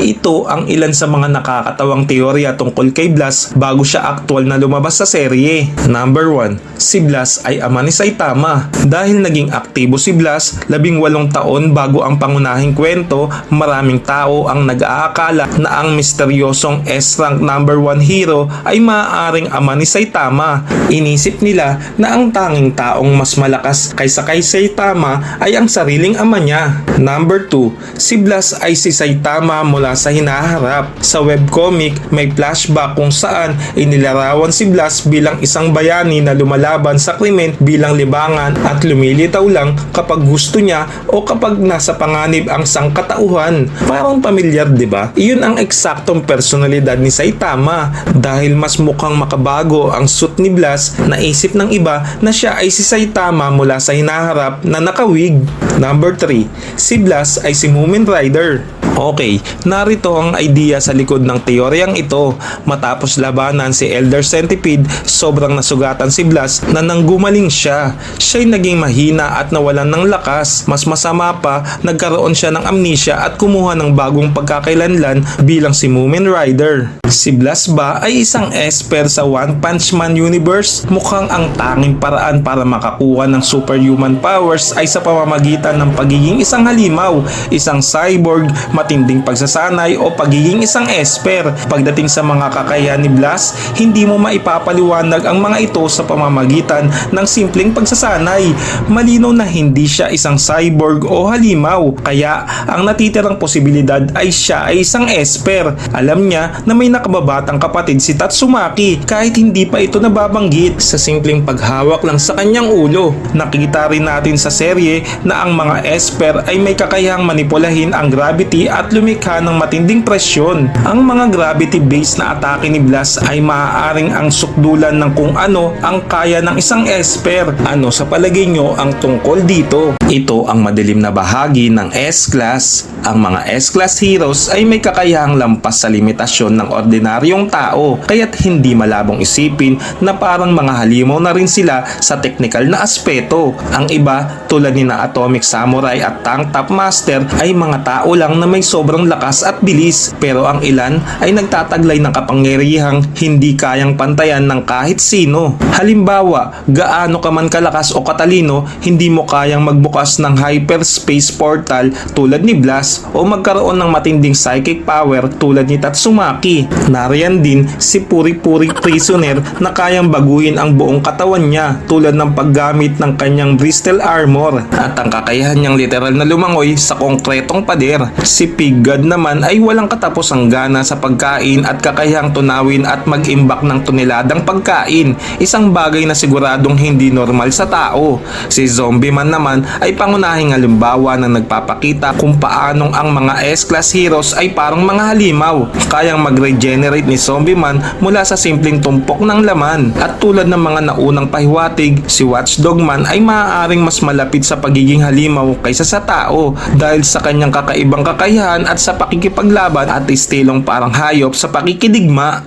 Ito ang ilan sa mga nakakatawang teorya tungkol kay Blas bago siya aktwal na lumabas sa serye. Number 1. Si Blas ay ama ni Saitama. Dahil naging aktibo si Blas, labing walong taon bago ang pangunahing kwento, maraming tao ang nag-aakala na ang misteryosong S-rank number 1 hero ay maaaring ama ni Saitama. Inisip nila na ang tanging taong mas malakas kaysa kay Saitama ay ang sariling ama niya. Number 2. Si Blas ay si Saitama mula sa hinaharap. Sa webcomic, may flashback kung saan inilarawan si Blas bilang isang bayani na lumalaban sa krimen bilang libangan at lumilitaw lang kapag gusto niya o kapag nasa panganib ang sangkatauhan. Parang pamilyar, ba? Iyon ang eksaktong personalidad ni Saitama dahil mas mukhang makabago ang suit ni Blas, naisip ng iba na siya ay si Saitama mula sa hinaharap na nakawig. Number 3. Si Blas ay si Moomin Rider. Okay, narito ang idea sa likod ng teoryang ito. Matapos labanan si Elder Centipede, sobrang nasugatan si Blas na nang gumaling siya. Siya'y naging mahina at nawalan ng lakas. Mas masama pa, nagkaroon siya ng amnesia at kumuha ng bagong pagkakailanlan bilang si Moomin Rider. Si Blas ba ay isang esper sa One Punch Man universe? Mukhang ang tanging paraan para makakuha ng superhuman powers ay sa pamamagitan ng pagiging isang halimaw, isang cyborg, matinding pagsasanay o pagiging isang esper. Pagdating sa mga kakayahan ni Blas, hindi mo maipapaliwanag ang mga ito sa pamamagitan ng simpleng pagsasanay. Malinaw na hindi siya isang cyborg o halimaw, kaya ang natitirang posibilidad ay siya ay isang esper. Alam niya na may nakababatang kapatid si Tatsumaki kahit hindi pa ito nababanggit sa simpleng paghawak lang sa kanyang ulo. Nakita rin natin sa serye na ang mga esper ay may kakayahang manipulahin ang gravity at lumikha ng matinding presyon. Ang mga gravity-based na atake ni Blas ay maaaring ang sukdulan ng kung ano ang kaya ng isang esper. Ano sa palagay nyo ang tungkol dito? Ito ang madilim na bahagi ng S-Class. Ang mga S-Class heroes ay may kakayahang lampas sa limitasyon ng ordinaryong tao kaya't hindi malabong isipin na parang mga halimaw na rin sila sa teknikal na aspeto. Ang iba tulad ni na Atomic Samurai at Tank Top Master ay mga tao lang na may sobrang lakas at bilis pero ang ilan ay nagtataglay ng kapangyarihang hindi kayang pantayan ng kahit sino. Halimbawa, gaano ka man kalakas o katalino, hindi mo kayang magbukas ng hyperspace portal tulad ni Blas o magkaroon ng matinding psychic power tulad ni Tatsumaki. Nariyan din si Puri-Puri Prisoner na kayang baguhin ang buong katawan niya tulad ng paggamit ng kanyang Bristol Armor at ang kakayahan niyang literal na lumangoy sa konkretong pader. Si Pig God naman ay walang katapusang gana sa pagkain at kakayahang tunawin at mag-imbak ng tuneladang pagkain, isang bagay na siguradong hindi normal sa tao. Si Zombie Man naman ay pangunahing halimbawa na nagpapakita kung paanong ang mga S-Class heroes ay parang mga halimaw, kayang mag-regenerate ni Zombie Man mula sa simpleng tumpok ng laman. At tulad ng mga naunang pahiwatig, si Watchdog Man ay maaaring mas malapit sa pagiging halimaw kaysa sa tao dahil sa kanyang kakaibang kakayahan at sa pakikipaglaban at istilong parang hayop sa pakikidigma.